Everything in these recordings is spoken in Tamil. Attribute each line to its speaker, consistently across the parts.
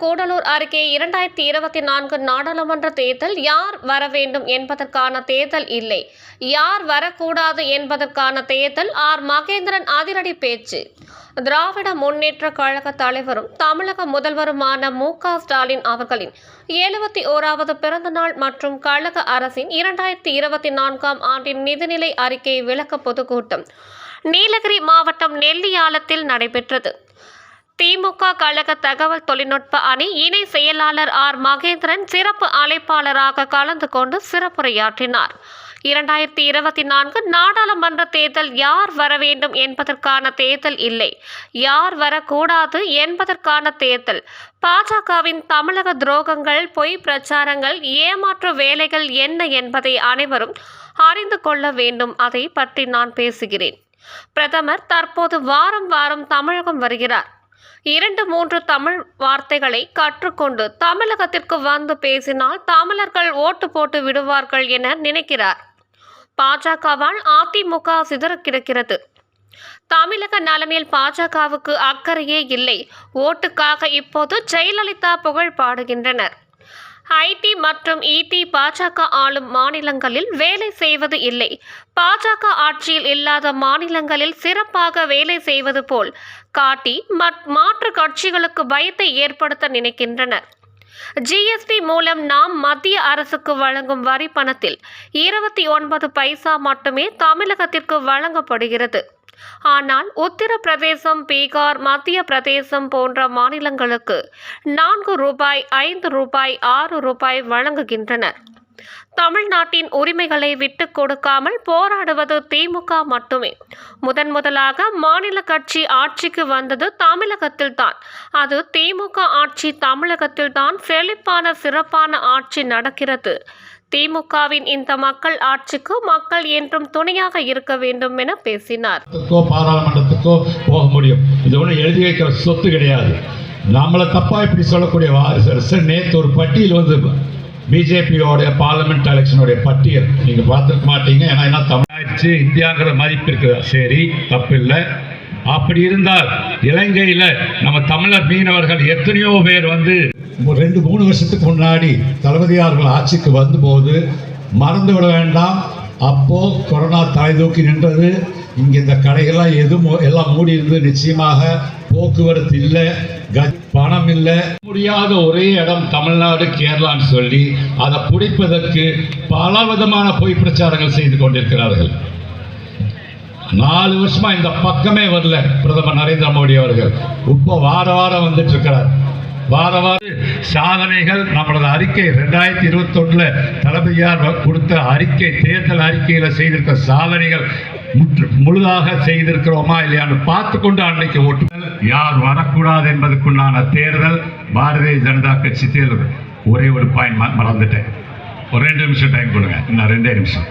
Speaker 1: கூடலூர் அறிக்கை இரண்டாயிரத்தி இருபத்தி நான்கு நாடாளுமன்ற தேர்தல் யார் வர வேண்டும் என்பதற்கான தேர்தல் இல்லை. யார் வரக்கூடாது என்பதற்கான தேர்தல் ஆர். மகேந்திரன் அதிரடி பேச்சு. திராவிட முன்னேற்ற கழக தலைவரும் தமிழக முதல்வருமான மு. க. ஸ்டாலின் அவர்களின் எழுபத்தி ஓராவது பிறந்தநாள் மற்றும் கழக அரசின் இரண்டாயிரத்தி இருபத்தி நான்காம் ஆண்டின் நிதிநிலை அறிக்கை விளக்க பொதுக்கூட்டம். நீலகிரி மாவட்டம் நெல்லியாலத்தில் நடைபெற்றது. திமுக கழக தகவல் தொழில்நுட்ப அணி இணை செயலாளர் ஆர். மகேந்திரன் சிறப்பு அழைப்பாளராக கலந்து கொண்டு சிறப்புரையாற்றினார். இரண்டாயிரத்தி இருபத்தி நான்கு நாடாளுமன்ற தேர்தல் யார் வர வேண்டும் என்பதற்கான தேர்தல் இல்லை. யார் வரக்கூடாது என்பதற்கான தேர்தல். பாஜகவின் தமிழக துரோகங்கள் பொய் பிரச்சாரங்கள் ஏமாற்று வேலைகள் என்ன என்பதை அனைவரும் அறிந்து கொள்ள வேண்டும். அதை பற்றி நான் பேசுகிறேன். பிரதமர் தற்போது வாரம் வாரம் தமிழகம் வருகிறார். இரண்டு மூன்று தமிழ் வார்த்தைகளை கற்றுக்கொண்டு தமிழகத்திற்கு வந்து பேசினால் தமிழர்கள் ஓட்டு போட்டு விடுவார்கள் என நினைக்கிறார். பாஜகவால் அதிமுக சிதற கிடக்கிறது தமிழக நலனில் பாஜகவுக்கு அக்கறையே இல்லை. ஓட்டுக்காக இப்போது ஜெயலலிதா புகழ் பாடுகின்றனர். ஐடி மற்றும் இடி பாஜக ஆளும் மாநிலங்களில் வேலை செய்வது இல்லை. பாஜக ஆட்சியில் இல்லாத மாநிலங்களில் சிறப்பாக வேலை செய்வது போல் காட்டி மற்- மாற்று கட்சிகளுக்கு பயத்தை ஏற்படுத்த நினைக்கின்றனர். ஜிஎஸ்டி மூலம் நாம் மத்திய அரசுக்கு வழங்கும் வரி பணத்தில் இருபத்தி ஒன்பது பைசா மட்டுமே தமிழகத்திற்கு வழங்கப்படுகிறது. ஆனால் உத்தரப்பிரதேசம் பீகார் மத்திய பிரதேசம் போன்ற மாநிலங்களுக்கு நான்கு ரூபாய் ஐந்து ரூபாய் ஆறு ரூபாய் வழங்குகின்றனர் தமிழ்நாட்டின் உரிமைகளை விட்டு கொடுக்காமல் போராடுவது திமுக மட்டுமே. முதன் முதலாக மாநில கட்சி ஆட்சிக்கு வந்தது தமிழகத்தில்தான் அது திமுக ஆட்சி தமிழகத்தில்தான் செழிப்பான சிறப்பான ஆட்சி நடக்கிறது. திமுகவின் இந்த மக்கள் ஆட்சிக்கு மக்கள் என்றும் துணையாக இருக்க வேண்டும் என பேசினார்.
Speaker 2: பாராளுமன்றத்துக்கோ போக முடியும். இது ஒன்றும் எழுதி வைக்கிற சொத்து கிடையாது. நம்மளை தப்பா இப்படி சொல்லக்கூடிய வாரிசு நேற்று ஒரு பட்டியல் வந்து பிஜேபியோட பார்லிமெண்ட் எலெக்ஷனுடைய பட்டியல். நீங்க பார்த்துக்க மாட்டீங்க. ஏன்னா என்ன தமிழாச்சு இந்தியாங்கிற மதிப்பு இருக்குதா. சரி தப்பு இல்லை அப்படி இருந்தால் இலங்கையில் நம்ம தமிழர் மீனவர்கள் எத்தனையோ பேர் வந்து ரெண்டு மூணு வருஷத்துக்கு முன்னாடி தளபதியார்கள் ஆட்சிக்கு வந்தபோது மறந்து விட வேண்டாம். அப்போது கொரோனா தலை தூக்கி நின்றது. இங்கே இந்த கடைகள்லாம் எதுவும் எல்லாம் மூடி இருந்தது நிச்சயமாக போக்குவரத்து இல்லை. க- பணம் இல்லை. முடியாத ஒரே இடம் தமிழ்நாடு கேரளான்னு சொல்லி அதை பிடிப்பதற்கு பல விதமான பொய் பிரச்சாரங்கள் செய்து கொண்டிருக்கிறார்கள். நாலு வருஷமா இந்த பக்கமே வரல பிரதமர் நரேந்திர மோடி அவர்கள். இப்போ வார வாரம் வந்துட்டு இருக்கிறார் வார வாரம் சாதனைகள் நம்மளது அறிக்கை ரெண்டாயிரத்தி இருபத்தொன்னுல தளபதியார் கொடுத்த அறிக்கை தேர்தல் அறிக்கையில் செய்திருக்க சாதனைகள் முற்று முழுதாக செய்திருக்கிறோமா இல்லையான்னு பார்த்து கொண்டு அன்னைக்கு ஓட்டுதல் யார் வரக்கூடாது என்பதற்குண்டான தேர்தல் பாரதிய ஜனதா கட்சி தேர்தல். ஒரே ஒரு பாயிண்ட் மறந்துட்டேன். ஒரு ரெண்டு நிமிஷம் டைம் கொடுங்க. இன்னும் ரெண்டே நிமிஷம்.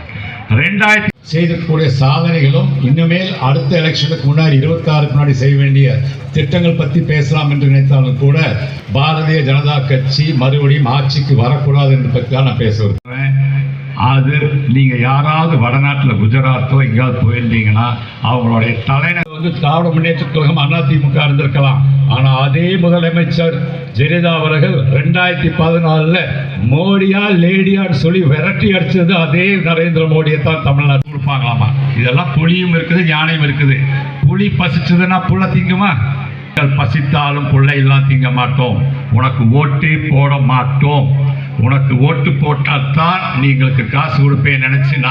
Speaker 2: ரெண்டாயிரத்தி செய்திருக்கக்கூடிய சாதனைகளும் இன்னுமேல் அடுத்த எலெக்ஷனுக்கு முன்னாடி இருபத்தாறுக்கு முன்னாடி செய்ய வேண்டிய திட்டங்கள் பற்றி பேசலாம் என்று நினைத்தாலும் கூட பாரதிய ஜனதா கட்சி மறுபடியும் ஆட்சிக்கு வரக்கூடாது என்று பற்றி தான் நான் பேச அது நீங்கள் யாராவது வடநாட்டில் குஜராத்தோ எங்கேயாவது போயிருந்தீங்கன்னா அவங்களுடைய தலைநகர் வந்து திராவிட முன்னேற்ற கழகம் அதிமுக இருந்திருக்கலாம். ஆனால் அதே முதலமைச்சர் ஜெயலலிதா அவர்கள் ரெண்டாயிரத்தி பதினாலில் மோடியா லேடியான்னு சொல்லி விரட்டி அடிச்சது அதே நரேந்திர மோடியை தான் தமிழ்நாடு கொடுப்பாங்களாமா? இதெல்லாம் புளியும் இருக்குது ஞானையும் இருக்குது. புளி பசிச்சதுன்னா புள்ள திங்குமா? பசித்தாலும் பிள்ளையெல்லாம் திங்க மாட்டோம். உனக்கு ஓட்டு போட மாட்டோம். உனக்கு ஓட்டு போட்டால் தான் நீங்களுக்கு காசு கொடுப்பேன் நினைச்சு நான்